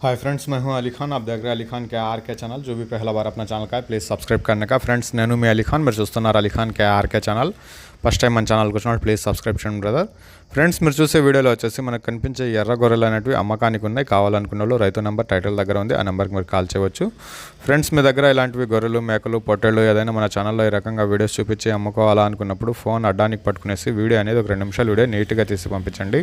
Hi friends मैं हूं अली खान आप देख रहे हैं अली खान के आर के ఛానల్ जो भी पहला बार अपना ఛానల్ का है ప్లీజ్ సబ్స్క్రైబ్ करने का ఫ్రెండ్స్ నేను మీ అలీ ఖాన్ మీరు చూస్తున్నారు Ali Khan K RK channel first time మన ఛానల్కి వచ్చినప్పుడు ప్లీజ్ సబ్స్క్రైబ్ చేయండి బ్రదర్ ఫ్రెండ్స్ మీరు చూసే వీడియోలో వచ్చేసి మనకు కనిపించే ఎర్ర గొర్రెలు అనేటివి అమ్మకానికి ఉన్నాయి కావాలనుకున్న వాళ్ళు రైతు నెంబర్ టైటిల్ దగ్గర ఉంది ఆ నెంబర్కి మీరు కాల్ చేయవచ్చు ఫ్రెండ్స్ మీ దగ్గర ఇలాంటివి గొర్రెలు మేకలు పొట్టేళ్ళు ఏదైనా మన ఛానల్లో ఈ రకంగా వీడియోస్ చూపించి అమ్ముకోవాలా అనుకున్నప్పుడు ఫోన్ అడ్డానికి పట్టుకునేసి వీడియో అనేది ఒక రెండు నిమిషాలు వీడియో నీట్గా తీసి పంపించండి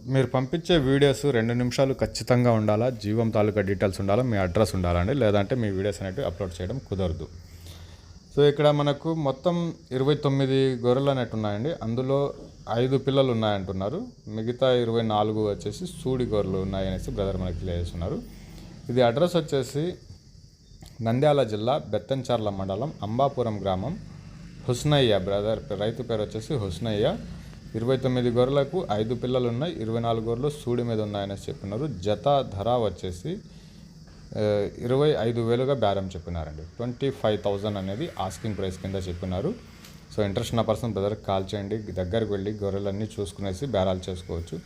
మీరు పంపించే వీడియోస్ రెండు నిమిషాలు ఖచ్చితంగా ఉండాలా? జీవం తాలూకా డీటెయిల్స్ ఉండాలా? మీ అడ్రస్ ఉండాలండి లేదంటే మీ వీడియోస్ అనేవి అప్లోడ్ చేయడం కుదరదు. సో ఇక్కడ మనకు మొత్తం ఇరవై తొమ్మిది గొర్రెలు అనేవి ఉన్నాయండి. అందులో ఐదు పిల్లలు ఉన్నాయంటున్నారు. మిగతా ఇరవై నాలుగు వచ్చేసి సూడి గొర్రెలు ఉన్నాయనేసి బ్రదర్ మనకి తెలియజేస్తున్నారు. ఇది అడ్రస్ వచ్చేసి నంద్యాల జిల్లా బెత్తంచర్ల మండలం అంబాపురం గ్రామం. హుస్నయ్య బ్రదర్ రైతు పేరు వచ్చేసి హుస్నయ్య. ఇరవై తొమ్మిది గొర్రెలకు ఐదు పిల్లలు ఉన్నాయి ఇరవై నాలుగు గొర్రెలు సూడి మీద ఉన్నాయని చెప్పినారు. జత ధర వచ్చేసి ఇరవై ఐదు వేలుగా బేరం చెప్పినారండి. ట్వంటీ ఫైవ్ థౌజండ్ అనేది ఆస్కింగ్ ప్రైస్ కింద చెప్పినారు. సో ఇంట్రెస్ట్ ఉన్న పర్సన్ బ్రదర్ కాల్ చేయండి దగ్గరికి వెళ్ళి గొర్రెలన్నీ చూసుకునేసి బేరాలు చేసుకోవచ్చు.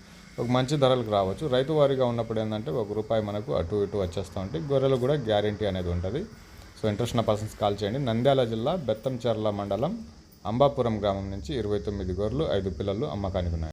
ఒక మంచి ధరలకు రావచ్చు. రైతు వారిగా ఉన్నప్పుడు ఏంటంటే ఒక రూపాయి మనకు అటు ఇటు వచ్చేస్తూ ఉంటాయి గొర్రెలు కూడా గ్యారంటీ అనేది ఉంటుంది. సో ఇంట్రెస్ట్ ఉన్న పర్సన్స్ కాల్ చేయండి. నంద్యాల జిల్లా బెత్తంచెర్ల మండలం అంబాపురం గ్రామం నుంచి ఇరవై తొమ్మిది గొర్రెలు ఐదు పిల్లలు అమ్మకానికి ఉన్నాయి.